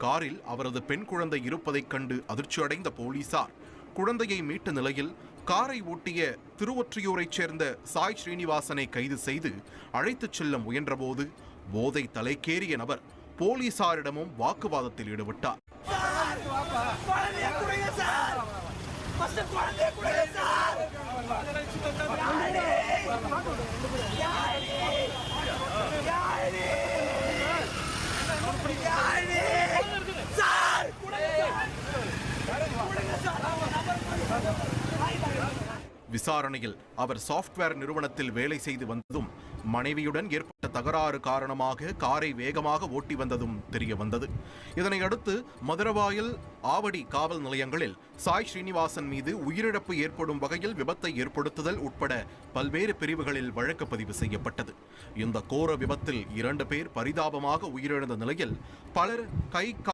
காரில் அவரது பெண் குழந்தை இருப்பதைக் கண்டு அதிர்ச்சியடைந்த போலீசார் குழந்தையை மீட்ட நிலையில் காரை ஓட்டிய திருவொற்றியூரைச் சேர்ந்த சாய் ஸ்ரீனிவாசனை கைது செய்து அழைத்துச் செல்ல முயன்றபோது போதை தலைக்கேறிய நபர் போலீசாரிடமும் வாக்குவாதத்தில் ஈடுபட்டார் Yeah! விசாரணையில் அவர் சாஃப்ட்வேர் நிறுவனத்தில் வேலை செய்து வந்ததும் மனைவியுடன் ஏற்பட்ட தகராறு காரணமாக காரை வேகமாக ஓட்டி வந்ததும் தெரிய வந்தது. இதனையடுத்து மதுரவாயில் ஆவடி காவல் நிலையங்களில் சாய் ஸ்ரீனிவாசன் மீது உயிரிழப்பு ஏற்படும் வகையில் விபத்தை ஏற்படுத்துதல் உட்பட பல்வேறு பிரிவுகளில் வழக்கு பதிவு செய்யப்பட்டது. இந்த கோர விபத்தில் இரண்டு பேர் பரிதாபமாக உயிரிழந்த நிலையில் பலர் கை